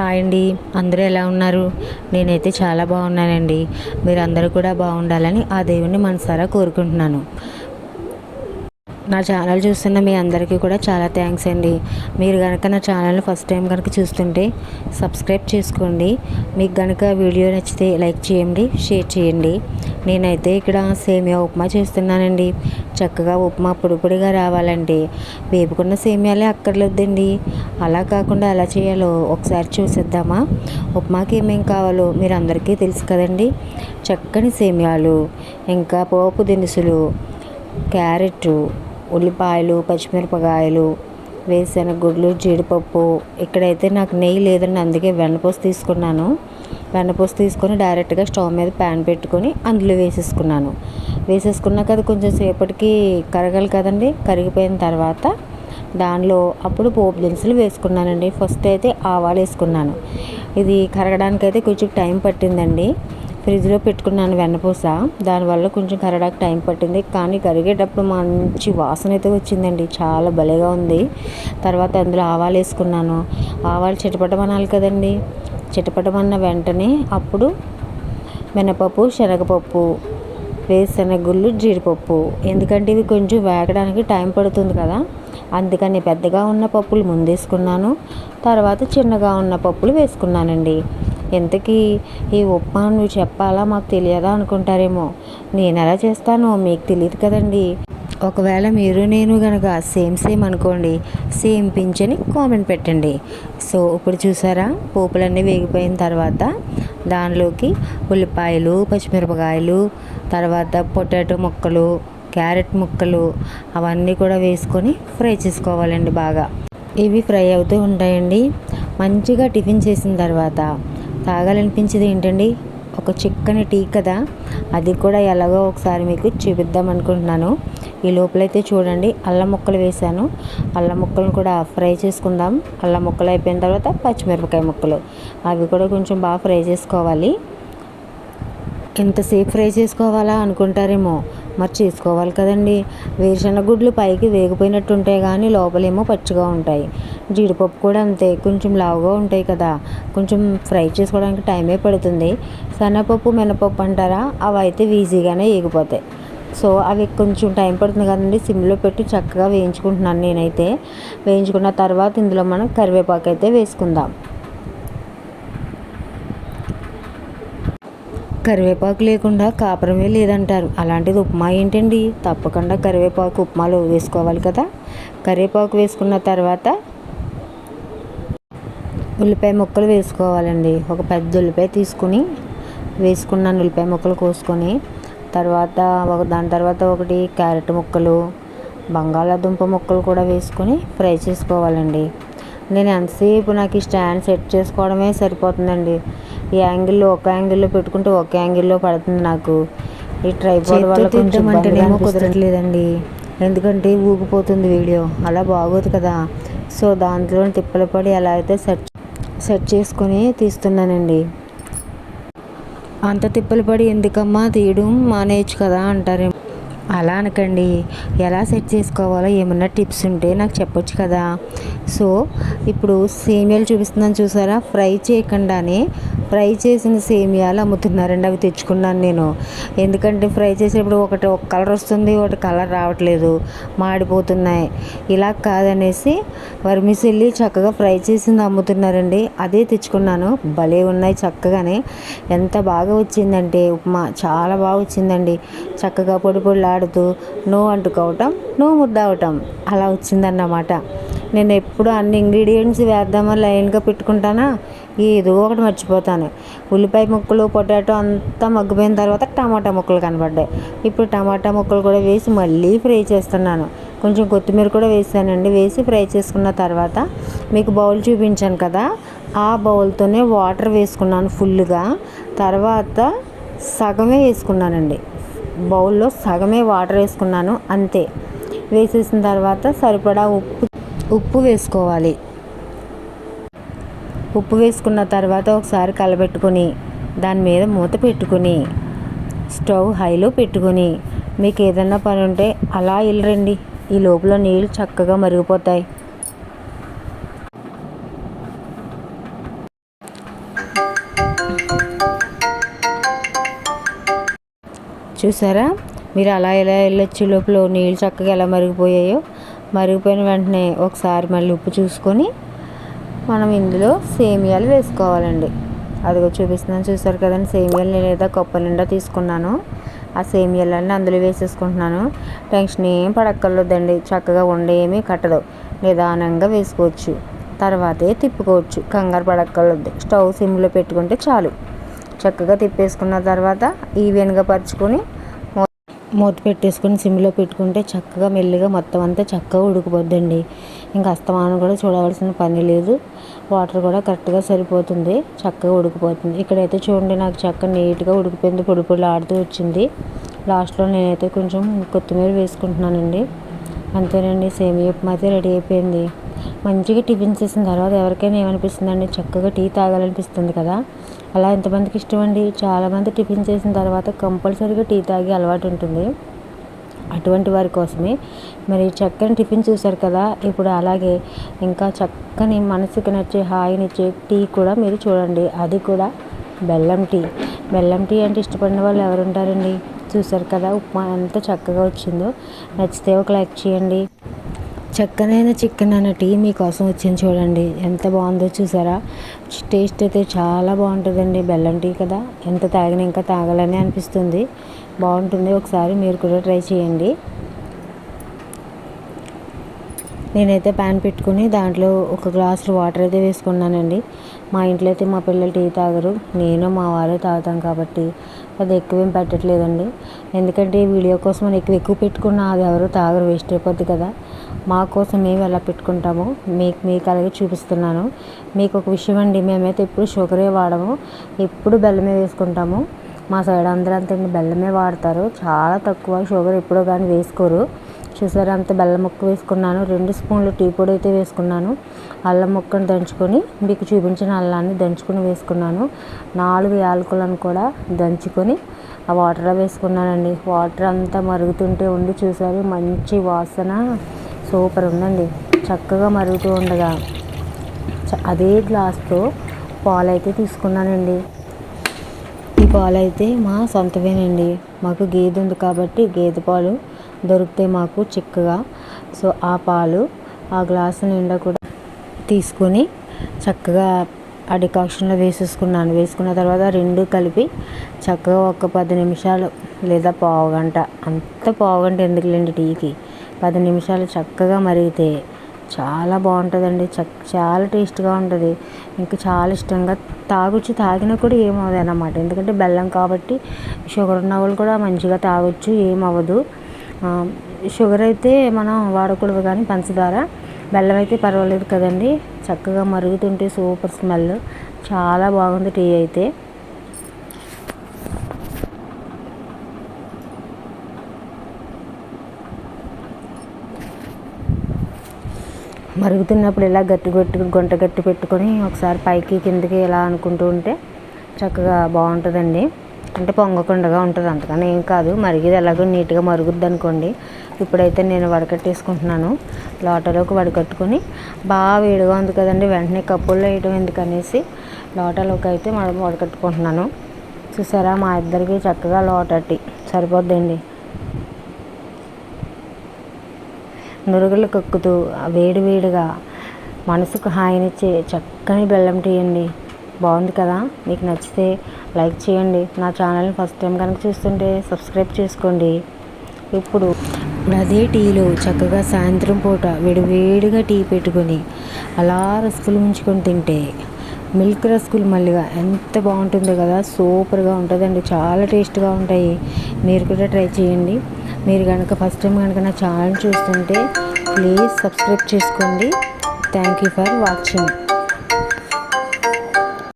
Hi అండి. అందరూ ఎలా ఉన్నారు? నేనైతే చాలా బాగున్నానండి. మీరందరూ కూడా బాగుండాలని ఆ దేవుణ్ణి మనసారా కోరుకుంటున్నాను. నా ఛానల్ చూస్తున్న మీ అందరికీ కూడా చాలా థ్యాంక్స్ అండి. మీరు కనుక నా ఛానల్ని ఫస్ట్ టైం కనుక చూస్తుంటే సబ్స్క్రైబ్ చేసుకోండి. మీకు కనుక వీడియో నచ్చితే లైక్ చేయండి షేర్ చేయండి. నేనైతే ఇక్కడ సేమియా ఉప్మా చేస్తున్నానండి. చక్కగా ఉప్మా పొడిపొడిగా రావాలండి రావాలంటే వేపుకున్న సేమియాలే అక్కర్లేదండి. అలా కాకుండా ఎలా చేయాలో ఒకసారి చూసేద్దామా? ఉప్మాకి ఏమేం కావాలో మీరు అందరికీ తెలుసు కదండి. చక్కని సేమియాలు ఇంకా పోపు దినుసులు క్యారెట్ ఉల్లిపాయలు పచ్చిమిరపకాయలు వేరుశెనగ గుడ్లు జీడిపప్పు. ఇక్కడైతే నాకు నెయ్యి లేదండి అందుకే వెన్నపూస తీసుకున్నాను. వెన్నపూస తీసుకొని డైరెక్ట్గా స్టవ్ మీద ప్యాన్ పెట్టుకొని అందులో వేసేసుకున్నాను. వేసేసుకున్నాక అది కొంచెం సేపటికి కరగాలి కదండి. కరిగిపోయిన తర్వాత దానిలో అప్పుడు పోపు దినుసులు వేసుకున్నానండి. ఫస్ట్ అయితే ఆవాలు వేసుకున్నాను. ఇది కరగడానికి అయితే కొంచెం టైం పట్టిందండి. ఫ్రిడ్జ్లో పెట్టుకున్నాను వెన్నపూస. దానివల్ల కొంచెం కరడానికి టైం పట్టింది. కానీ కరిగేటప్పుడు మంచి వాసన అయితే వచ్చిందండి. చాలా భలేగా ఉంది. తర్వాత అందులో ఆవాలు వేసుకున్నాను. ఆవాలు చిటపటమనాలి కదండి. చిటపటమన్న వెంటనే అప్పుడు మినపప్పు శనగపప్పు వేరుశనగుళ్ళు జీడిపప్పు. ఎందుకంటే ఇవి కొంచెం వేగడానికి టైం పడుతుంది కదా. అందుకని పెద్దగా ఉన్న పప్పులు ముందేసుకున్నాను. తర్వాత చిన్నగా ఉన్న పప్పులు వేసుకున్నానండి. ఇంతకీ ఈ ఉప్మా నువ్వు చెప్పాలా? మాకు తెలియదా అనుకుంటారేమో. నేను ఎలా చేస్తానో మీకు తెలియదు కదండి. ఒకవేళ మీరు నేను కనుక సేమ్ సేమ్ అనుకోండి సేమ్ పించని కామెంట్ పెట్టండి. సో ఇప్పుడు చూసారా? పోపులన్నీ వేగిపోయిన తర్వాత దానిలోకి ఉల్లిపాయలు పచ్చిమిరపకాయలు తర్వాత పొటాటో ముక్కలు క్యారెట్ ముక్కలు అవన్నీ కూడా వేసుకొని ఫ్రై చేసుకోవాలండి బాగా. ఇవి ఫ్రై అవుతూ ఉంటాయండి. మంచిగా టిఫిన్ చేసిన తర్వాత తాగాలనిపించేది ఏంటండి? ఒక చిక్కని టీ కదా? అది కూడా ఎలాగో ఒకసారి మీకు చూపిద్దాం అనుకుంటున్నాను. ఈ లోపలైతే చూడండి అల్లం ముక్కలు వేసాను అల్లం ముక్కలను కూడా ఫ్రై చేసుకుందాం. అల్లం ముక్కలు అయిపోయిన తర్వాత పచ్చిమిరపకాయ ముక్కలు. అవి కూడా కొంచెం బాగా ఫ్రై చేసుకోవాలి. ఎంతసేపు ఫ్రై చేసుకోవాలా అనుకుంటారేమో. మరి చేసుకోవాలి కదండి. వేరుశనగ గుడ్లు పైకి వేగిపోయినట్టు ఉంటాయి కానీ లోపలేమో పచ్చిగా ఉంటాయి. జీడిపప్పు కూడా అంతే కొంచెం లావుగా ఉంటాయి కదా. కొంచెం ఫ్రై చేసుకోవడానికి టైమే పడుతుంది. శనగపప్పు మినపప్పు అంటారా? అవి అయితే ఈజీగానే వేగిపోతాయి. సో అవి కొంచెం టైం పడుతుంది కదండి. సిమ్లో పెట్టి చక్కగా వేయించుకుంటున్నాను నేనైతే. వేయించుకున్న తర్వాత ఇందులో మనం కరివేపాకు అయితే వేసుకుందాం. కరివేపాకు లేకుండా కాపురమే లేదంటారు. అలాంటిది ఉప్మా ఏంటండి? తప్పకుండా కరివేపాకు ఉప్మాలో వేసుకోవాలి కదా? కరివేపాకు వేసుకున్న తర్వాత ఉల్లిపాయ ముక్కలు వేసుకోవాలండి. ఒక పెద్ద ఉల్లిపాయ తీసుకుని వేసుకున్నాను ఉల్లిపాయ ముక్కలు కోసుకొని తర్వాత ఒక దాని తర్వాత ఒకటి క్యారెట్ ముక్కలు బంగాళాదుంప ముక్కలు కూడా వేసుకొని ఫ్రై చేసుకోవాలండి. నేను ఎంతసేపు నాకు ఈ స్టాండ్ సెట్ చేసుకోవడమే సరిపోతుందండి. ఈ యాంగిల్లో ఒక యాంగిల్లో పెట్టుకుంటే ఒక యాంగిల్లో పడుతుంది నాకు. ఈ ట్రైపాడ్ వల్ల కొంచెం అంటేనేమో కుదరట్లేదండి. ఎందుకంటే ఊగిపోతుంది వీడియో. అలా బాగోదు కదా. సో దాంట్లో తిప్పలు పడి ఎలా అయితే సెట్ సెట్ చేసుకొని తీస్తున్నానండి. అంత తిప్పలు పడి ఎందుకమ్మా తీయడం మానేయచ్చు కదా అంటారేమో. అలా అనకండి. ఎలా సెట్ చేసుకోవాలో ఏమన్నా టిప్స్ ఉంటే నాకు చెప్పొచ్చు కదా. సో ఇప్పుడు సేమియాలు చూపిస్తున్నాను చూసారా? ఫ్రై చేయకుండానే ఫ్రై చేసిన సేమియాలు అమ్ముతున్నారండి అవి తెచ్చుకున్నాను నేను. ఎందుకంటే ఫ్రై చేసేటప్పుడు ఒకటి ఒక కలర్ వస్తుంది ఒకటి కలర్ రావట్లేదు మాడిపోతున్నాయి. ఇలా కాదనేసి వర్మిసెల్లి చక్కగా ఫ్రై చేసింది అమ్ముతున్నారండి. అదే తెచ్చుకున్నాను. భలే ఉన్నాయి చక్కగానే. ఎంత బాగా వచ్చిందంటే ఉప్మా చాలా బాగా వచ్చిందండి. చక్కగా పొడి పొడిలాడుతూ నో అంటుకోవటం నో ముద్ద అవటం అలా వచ్చిందన్నమాట. నేను ఎప్పుడు అన్ని ఇంగ్రీడియంట్స్ వేద్దామని లైన్గా పెట్టుకుంటానా? ఏదో ఒకటి మర్చిపోతాను. ఉల్లిపాయ ముక్కలు పొటాటో అంతా మగ్గిపోయిన తర్వాత టమాటా ముక్కలు కనబడ్డాయి. ఇప్పుడు టమాటా ముక్కలు కూడా వేసి మళ్ళీ ఫ్రై చేస్తున్నాను. కొంచెం కొత్తిమీర కూడా వేసానండి. వేసి ఫ్రై చేసుకున్న తర్వాత మీకు బౌల్ చూపించాను కదా ఆ బౌల్తోనే వాటర్ వేసుకున్నాను ఫుల్గా తర్వాత సగమే వేసుకున్నానండి. బౌల్లో సగమే వాటర్ వేసుకున్నాను అంతే. వేసేసిన తర్వాత సరిపడా ఉప్పు ఉప్పు వేసుకోవాలి. ఉప్పు వేసుకున్న తర్వాత ఒకసారి కలబెట్టుకొని దాని మీద మూత పెట్టుకుని స్టవ్ హైలో పెట్టుకుని. మీకు ఏదైనా పని ఉంటే అలా వెళ్ళరండి. ఈ లోపల నీళ్ళు చక్కగా మరిగిపోతాయి. చూసారా? మీరు అలా ఎలా వెళ్ళొచ్చు? లోపల నీళ్ళు చక్కగా ఎలా మరిగిపోయాయో? మరిగిపోయిన వెంటనే ఒకసారి మళ్ళీ ఉప్పు చూసుకొని మనం ఇందులో సేమియాలు వేసుకోవాలండి. అదిగో చూపిస్తున్నాను చూసారు కదండి? సేమియాలు నేను ఏదో కొప్ప నిండా తీసుకున్నాను. ఆ సేమియాలన్నీ అందులో వేసేసుకుంటున్నాను. టెన్షన్ ఏం పడక్కర్లేదండి. చక్కగా వండేమీ కట్టదు. నిదానంగా వేసుకోవచ్చు. తర్వాతే తిప్పుకోవచ్చు. కంగారు పడక్కర్లేదు. స్టవ్ సిమ్లో పెట్టుకుంటే చాలు. చక్కగా తిప్పేసుకున్న తర్వాత ఈవెన్గా పరుచుకొని మూత పెట్టేసుకొని సిమ్లో పెట్టుకుంటే చక్కగా మెల్లిగా మొత్తం అంతా చక్కగా ఉడికిపోద్దండి. ఇంకా అస్తమానం కూడా చూడవలసిన పని లేదు. వాటర్ కూడా కరెక్ట్గా సరిపోతుంది. చక్కగా ఉడికిపోతుంది. ఇక్కడైతే చూడండి నాకు చక్క నీట్గా ఉడికిపోయింది. పొడి పొడి ఆడుతూ వచ్చింది. లాస్ట్లో నేనైతే కొంచెం కొత్తిమీర వేసుకుంటున్నానండి. అంతేనండి. సేమియా ఉప్మా అయితే రెడీ అయిపోయింది. మంచిగా టిఫిన్ చేసిన తర్వాత ఎవరికైనా ఏమనిపిస్తుందండి? చక్కగా టీ తాగాలనిపిస్తుంది కదా? అలా ఎంతమందికి ఇష్టం అండి చాలామంది టిఫిన్ చేసిన తర్వాత కంపల్సరీగా టీ తాగే అలవాటు ఉంటుంది. అటువంటి వారి కోసమే. మరి చక్కని టిఫిన్ చూసారు కదా? ఇప్పుడు అలాగే ఇంకా చక్కని మనసుకు నచ్చే హాయినిచ్చే టీ కూడా మీరు చూడండి. అది కూడా బెల్లం టీ. బెల్లం టీ అంటే ఇష్టపడిన వాళ్ళు ఎవరు ఉంటారండి చూసారు కదా? ఉప్మా ఎంత చక్కగా వచ్చిందో. నచ్చితే ఒక లైక్ చేయండి. చక్కనైన చికెన్ అన్న టీ మీకోసం వచ్చింది చూడండి. ఎంత బాగుందో చూసారా? టేస్ట్ అయితే చాలా బాగుంటుందండి. బెల్లం టీ కదా? ఎంత తాగినా ఇంకా తాగాలని అనిపిస్తుంది. బాగుంటుంది. ఒకసారి మీరు కూడా ట్రై చేయండి. నేనైతే ప్యాన్ పెట్టుకుని దాంట్లో ఒక గ్లాసులు వాటర్ అయితే వేసుకున్నానండి. మా ఇంట్లో అయితే మా పిల్లలు టీ తాగరు. నేను మా వారే తాగుతాం కాబట్టి అది ఎక్కువ ఏం పెట్టట్లేదండి. ఎందుకంటే వీడియో కోసం మనం ఎక్కువ ఎక్కువ పెట్టుకున్నా అది ఎవరు తాగరు వేస్ట్ అయిపోద్ది కదా. మా కోసం మేము ఎలా పెట్టుకుంటామో మీకు మీకు అలాగే చూపిస్తున్నాను. మీకు ఒక విషయం అండి మేమైతే ఎప్పుడు షుగరే వాడము ఎప్పుడు బెల్లమే వేసుకుంటాము. మా సైడ్ అందరూ అంతే బెల్లమే వాడతారు. చాలా తక్కువ షుగర్ ఎప్పుడో కానీ వేసుకోరు. చూసారా? అంత బెల్లం ముక్క వేసుకున్నాను. రెండు స్పూన్లు టీ పొడి అయితే వేసుకున్నాను. అల్లం ముక్కను దంచుకొని మీకు చూపించిన అల్లాన్ని దంచుకొని వేసుకున్నాను. నాలుగు యాలకులను కూడా దంచుకొని ఆ వాటర్లో వేసుకున్నానండి. వాటర్ అంతా మరుగుతుంటే ఉండి చూసారు మంచి వాసన సూపర్ ఉందండి. చక్కగా మరుగుతూ ఉండగా అదే గ్లాస్తో పాలైతే తీసుకున్నానండి. ఈ పాలు అయితే మా సొంతమేనండి. మాకు గేదె ఉంది కాబట్టి గేదె పాలు దొరుకుతాయి మాకు చిక్కగా. సో ఆ పాలు ఆ గ్లాసు నిండా కూడా తీసుకొని చక్కగా ఆ డికాక్షన్లో వేసేసుకున్నాను. వేసుకున్న తర్వాత రెండు కలిపి చక్కగా ఒక పది నిమిషాలు లేదా పావు గంట. అంత పావు గంట ఎందుకులేండి టీకి? పది నిమిషాలు చక్కగా మరిగితే చాలా బాగుంటుందండి. చక్ చాలా టేస్ట్గా ఉంటుంది. ఇంకా చాలా ఇష్టంగా తాగొచ్చు. తాగినా కూడా ఏమవుతుంది అన్నమాట ఎందుకంటే బెల్లం కాబట్టి షుగర్ ఉన్న వాళ్ళు కూడా మంచిగా తాగొచ్చు. ఏమవ్వదు. షుగర్ అయితే మనం వాడకూడదు కానీ పంచదార. బెల్లం అయితే పర్వాలేదు కదండి. చక్కగా మరుగుతుంటే సూపర్ స్మెల్. చాలా బాగుంది టీ అయితే. మరుగుతున్నప్పుడు ఇలా గట్టి గట్టి గుంట గట్టి పెట్టుకొని ఒకసారి పైకి కిందకి ఇలా అనుకుంటూ ఉంటే చక్కగా బాగుంటుందండి. అంటే పొంగకుండగా ఉంటుంది. అంతకని ఏం కాదు. మరిగేది ఎలాగో నీట్గా మరుగుద్ది అనుకోండి. ఇప్పుడైతే నేను వడకట్టేసుకుంటున్నాను. లోటలోకి వడకట్టుకొని బాగా వేడిగా ఉంది కదండి. వెంటనే కప్పుల్లో వేయడం ఎందుకనేసి లోటలోకి అయితే మనం వడకట్టుకుంటున్నాను. చూసారా? మా ఇద్దరికి చక్కగా లోటట్టి సరిపోద్దండి. నురుగులు కక్కుతూ వేడి వేడిగా మనసుకు హాయినిచ్చే చక్కని బెల్లం టీ అండి. బాగుంది కదా? మీకు నచ్చితే లైక్ చేయండి. నా ఛానల్ని ఫస్ట్ టైం కనుక చూస్తుంటే సబ్స్క్రైబ్ చేసుకోండి. ఇప్పుడు అదే టీలో చక్కగా సాయంత్రం పూట వేడివేడిగా టీ పెట్టుకొని అలా రస్కులు ఉంచుకొని తింటే మిల్క్ రస్కులు మళ్ళీగా ఎంత బాగుంటుందో కదా? సూపర్గా ఉంటుందండి. చాలా టేస్ట్గా ఉంటాయి. మీరు కూడా ట్రై చేయండి. మీరు కనుక ఫస్ట్ టైం కనుక నా ఛానల్ చూస్తుంటే ప్లీజ్ సబ్స్క్రైబ్ చేసుకోండి. Thank you for watching.